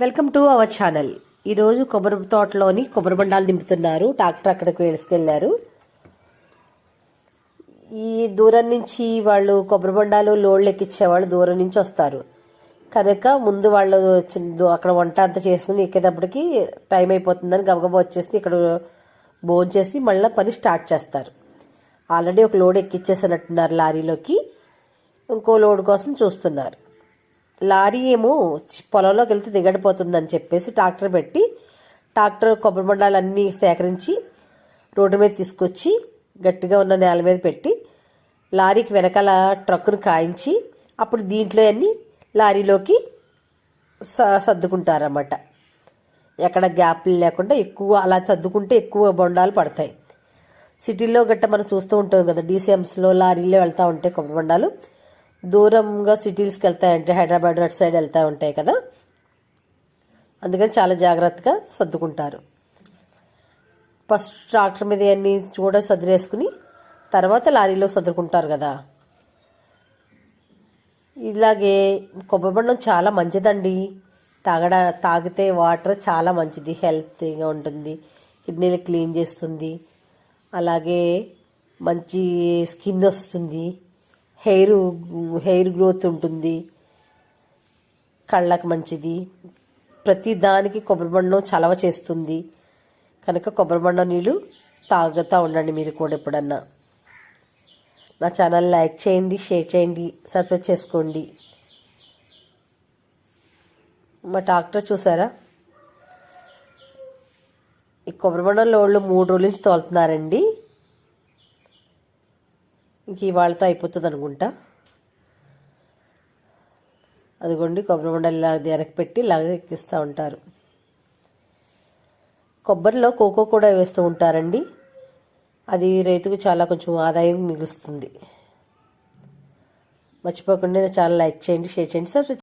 Welcome to our channel. ఈరోజు కొబ్బరి తోటలోని కొబ్బరి బండాలు దింపుతున్నారు. ట్రాక్టర్ అక్కడికి వేసుకెళ్ళారు ఈ దూరం నుంచి వాళ్ళు కొబ్బరి బండాలు లోడ్లు ఎక్కించేవాళ్ళు దూరం నుంచి వస్తారు. కనుక ముందు వాళ్ళు అక్కడ వంట అంతా చేసుకుని ఎక్కేటప్పటికి టైం అయిపోతుందని గబగబా వచ్చేసి ఇక్కడ భోంచేసి మళ్ళీ పని స్టార్ట్ చేస్తారు. ఆల్రెడీ ఒక లోడ్ ఎక్కిచ్చేసినట్టున్నారు లారీలోకి. ఇంకో లోడ్ కోసం చూస్తున్నారు. లారీ ఏమో పొలంలోకి వెళ్తే దిగడిపోతుందని చెప్పేసి ట్రాక్టర్ పెట్టి ట్రాక్టర్ కొబ్బరి బొండాలన్నీ సేకరించి రోడ్డు మీద తీసుకొచ్చి గట్టిగా ఉన్న నేల మీద పెట్టి లారీకి వెనకాల ట్రక్కును కాయించి అప్పుడు దీంట్లో అన్ని లారీలోకి స సర్దుకుంటారన్నమాట. ఎక్కడ గ్యాప్లు లేకుండా ఎక్కువ అలా సర్దుకుంటే ఎక్కువ బొండాలు పడతాయి. సిటీల్లో గట్ట మనం చూస్తూ ఉంటాం కదా డీసీఎంస్లో లారీలో వెళ్తూ ఉంటాయి కొబ్బరి బొండాలు. దూరంగా సిటీస్కి వెళ్తాయంటే హైదరాబాద్ అటు సైడ్ వెళ్తూ ఉంటాయి కదా. అందుకని చాలా జాగ్రత్తగా సర్దుకుంటారు. ఫస్ట్ ట్రాక్టర్ మీద అన్ని కూడా సదిరేసుకుని తర్వాత లారీలో సదురుకుంటారు కదా. ఇలాగే కొబ్బరిబొండం చాలా మంచిదండి. తాగడ తాగితే వాటర్ చాలా మంచిది హెల్తీగా ఉంటుంది. కిడ్నీలు క్లీన్ చేస్తుంది. అలాగే మంచి స్కిన్ వస్తుంది. హెయిర్ హెయిర్ గ్రోత్ ఉంటుంది. కళ్ళకు మంచిది. ప్రతి దానికి కొబ్బరి బండం చలవ చేస్తుంది. కనుక కొబ్బరి బండం నీళ్ళు తాగుతూ ఉండండి మీరు కూడా ఎప్పుడన్నా. నా ఛానల్ లైక్ చేయండి షేర్ చేయండి సబ్స్క్రైబ్ చేసుకోండి. మా డాక్టర్ చూసారా? ఈ కొబ్బరి బండం వాళ్ళు మూడు రోజుల నుంచి తోలుతున్నారండి. ఇంక ఇవాళతో అయిపోతుంది అనుకుంటా. అదిగోండి కొబ్బరి బొండాలు ఇలా వెనక్కి పెట్టి లాగా ఎక్కిస్తూ ఉంటారు. కొబ్బరిలో కోకో కూడా వేస్తూ ఉంటారండి. అది రైతుకు చాలా కొంచెం ఆదాయం మిగులుస్తుంది. మర్చిపోకుండా చాలా లైక్ చేయండి షేర్ చేయండి సార్